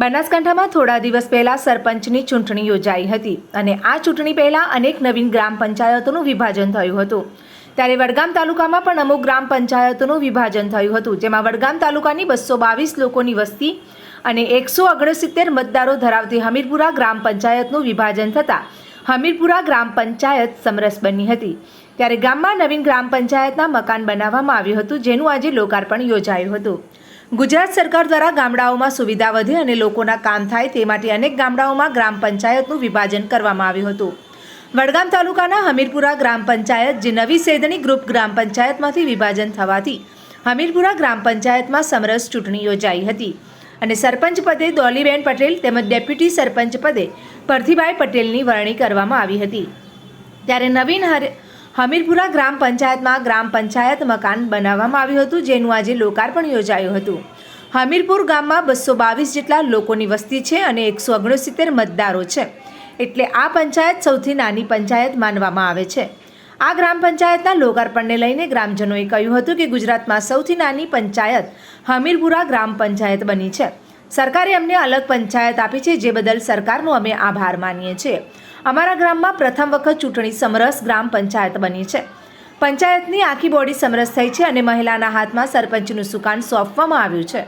બનાસકાંઠામાં થોડા દિવસ પહેલા સરપંચની ચૂંટણી યોજાઈ હતી અને આ ચૂંટણી પહેલા અનેક નવીન ગ્રામ પંચાયતોનું વિભાજન થયું હતું. ત્યારે વડગામ તાલુકામાં પણ અમુક ગ્રામ પંચાયતોનું વિભાજન થયું હતું, જેમાં વડગામ તાલુકાની બસો બાવીસ લોકોની વસ્તી અને એકસો ઓગણસિત્તેર મતદારો ધરાવતી હમીરપુરા ગ્રામ પંચાયતનું વિભાજન થતાં હમીરપુરા ગ્રામ પંચાયત સમરસ બની હતી. ત્યારે ગામમાં નવીન ગ્રામ પંચાયતના મકાન બનાવવામાં આવ્યું હતું, જેનું આજે લોકાર્પણ યોજાયું હતું. ગુજરાત સરકાર દ્વારા ગામડાઓમાં સુવિધા વધે અને લોકોના કામ થાય તે માટે અનેક ગામડાઓમાં ગ્રામ પંચાયતનું વિભાજન કરવામાં આવ્યું હતું. વડગામ તાલુકાના હમીરપુરા ગ્રામ પંચાયત, જે નવી સેદની ગ્રુપ ગ્રામ પંચાયતમાંથી વિભાજન થવાથી હમીરપુરા ગ્રામ પંચાયતમાં સમરસ ચૂંટણી યોજાઈ હતી અને સરપંચ પદે દોલીબેન પટેલ તેમજ ડેપ્યુટી સરપંચ પદે પરથીભાઈ પટેલની વરણી કરવામાં આવી હતી. ત્યારે નવીન હર હમીરપુરા ગ્રામ પંચાયતમાં ગ્રામ પંચાયત મકાન બનાવવામાં આવ્યું હતું, જેનું આજે લોકાર્પણ યોજાયું હતું. હમીરપુર ગામમાં બસો બાવીસ જેટલા લોકોની વસ્તી છે અને એકસો ઓગણસિત્તેર મતદારો છે. એટલે આ પંચાયત સૌથી નાની પંચાયત માનવામાં આવે છે. આ ગ્રામ પંચાયતના લોકાર્પણને લઈને ગ્રામજનોએ કહ્યું હતું કે ગુજરાતમાં સૌથી નાની પંચાયત હમીરપુરા ગ્રામ પંચાયત બની છે. સરકારે અમને અલગ પંચાયત આપી છે, જે બદલ સરકારનો અમે આભાર માનીએ છીએ. અમારા ગ્રામમાં પ્રથમ વખત ચૂંટણી સમરસ ગ્રામ પંચાયત બની છે. પંચાયતની આખી બોડી સમરસ થઈ છે અને મહિલાના હાથમાં સરપંચનું સુકાન સોંપવામાં આવ્યું છે.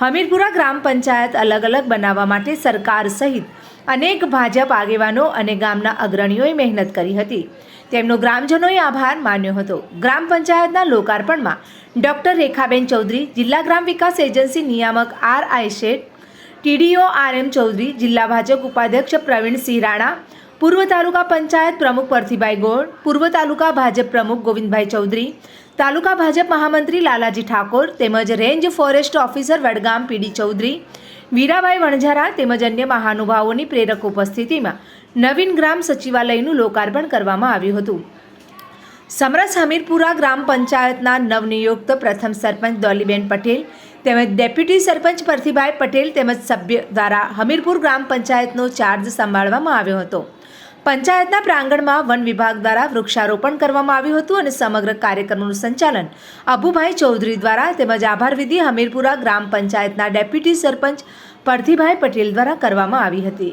હમીરપુરા ગ્રામ પંચાયત અલગ અલગ બનાવવા માટે સરકાર સહિત અનેક ભાજપ આગેવાનો અને ગામના અગ્રણીઓએ મહેનત કરી હતી. તેમનો ગ્રામજનોએ આભાર માન્યો હતો. ગ્રામ પંચાયતના લોકાર્પણમાં ડોક્ટર રેખાબેન ચૌધરી, જિલ્લા ગ્રામ વિકાસ એજન્સી નિયામક R I Sheth, TDO R M Chaudhary, જિલ્લા ભાજપ ઉપાધ્યક્ષ પ્રવીણસિંહ રાણા, પૂર્વ તાલુકા પંચાયત પ્રમુખ પરથીભાઈ ગોળ, પૂર્વ તાલુકા ભાજપ પ્રમુખ ગોવિંદભાઈ ચૌધરી, તાલુકા ભાજપ મહામંત્રી લાલાજી ઠાકોર તેમજ range forest officer Vadgam P D Chaudhary Virabhai Vanzara તેમજ અન્ય મહાનુભાવોની પ્રેરક ઉપસ્થિતિમાં નવીન ગ્રામ સચિવાલયનું લોકાર્પણ કરવામાં આવ્યું હતું. સમરસ હમીરપુરા ગ્રામ પંચાયતના નવનિયુક્ત પ્રથમ સરપંચ દોલીબેન પટેલ તેમજ ડેપ્યુટી સરપંચ પરથીભાઈ પટેલ તેમજ સભ્ય દ્વારા હમીરપુર ગ્રામ પંચાયતનો ચાર્જ સંભાળવામાં આવ્યો હતો. પંચાયતના પ્રાંગણમાં વન વિભાગ દ્વારા વૃક્ષારોપણ કરવામાં આવ્યું હતું અને સમગ્ર કાર્યક્રમનું સંચાલન અબુભાઈ ચૌધરી દ્વારા તેમજ આભાર વિધિ હમીરપુરા ગ્રામ પંચાયતના ડેપ્યુટી સરપંચ પરથીભાઈ પટેલ દ્વારા કરવામાં આવી હતી.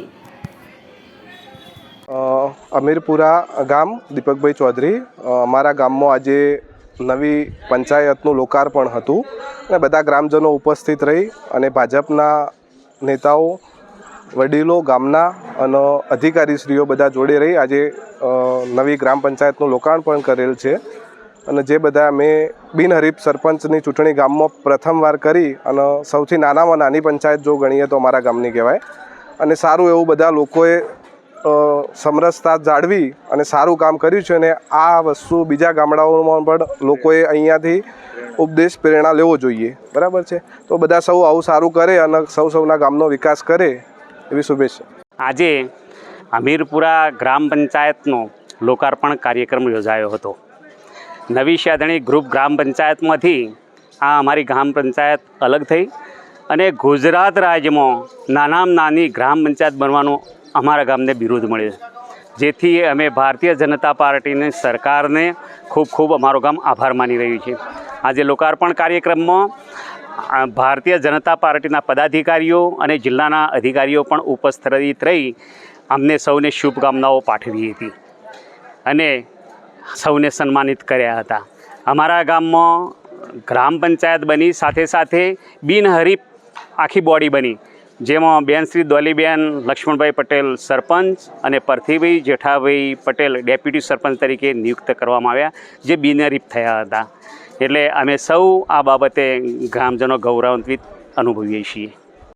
અમીરપુરા ગામ, દીપકભાઈ ચૌધરી. અમારા ગામમાં આજે નવી પંચાયતનું લોકાર્પણ હતું અને બધા ગ્રામજનો ઉપસ્થિત રહી અને ભાજપના નેતાઓ વડીલો, ગામના અને અધિકારીશ્રીઓ બધા જોડે રહી આજે નવી ગ્રામ પંચાયતનું લોકાર્પણ કરેલ છે. અને જે બધા મેં બિનહરીફ સરપંચની ચૂંટણી ગામમાં પ્રથમવાર કરી અને સૌથી નાનામાં નાની પંચાયત જો ગણીએ તો અમારા ગામની કહેવાય. અને સારું એવું બધા લોકોએ સમરસતા જાળવી અને સારું કામ કર્યું છે અને આ વસ્તુ બીજા ગામડાઓમાં પણ લોકોએ અહીંયાથી ઉપદેશ, પ્રેરણા લેવો જોઈએ. બરાબર છે? તો બધા સૌ આવું સારું કરે અને સૌ સૌના ગામનો વિકાસ કરે. એવી શુભેચ્છા. આજે હમીરપુરા ગ્રામ પંચાયતનો લોકાર્પણ કાર્યક્રમ યોજાયો હતો. નવી શેધણી ગ્રુપ ગ્રામ પંચાયતમાંથી આ અમારી ગ્રામ પંચાયત અલગ થઈ અને ગુજરાત રાજ્યમાં નાનામાં નાની ગ્રામ પંચાયત બનવાનું અમારા ગામને બિરુદ મળ્યો. જેથી અમે ભારતીય જનતા પાર્ટીની સરકારને ખૂબ ખૂબ અમારું ગામ આભાર માની રહ્યું છે. આજે લોકાર્પણ કાર્યક્રમમાં ભારતીય જનતા પાર્ટીના પદાધિકારીઓ અને જિલ્લાના અધિકારીઓ પણ ઉપસ્થિત રહી અમને સૌને શુભકામનાઓ પાઠવી હતી અને સૌને સન્માનિત કર્યા હતા. અમારા ગામમાં ગ્રામ પંચાયત બની, સાથે સાથે બિનહરીફ આખી બોડી બની, જેમાં બેન શ્રી દોલીબેન, લક્ષ્મણભાઈ પટેલ સરપંચ અને પરથીભાઈ જેઠાભાઈ પટેલ ડેપ્યુટી સરપંચ તરીકે નિયુક્ત કરવામાં આવ્યા, જે બિનહરીફ થયા હતા. એટલે અમે સૌ આ બાબતે ગ્રામજનો ગૌરવાન્વિત અનુભવીએ છીએ.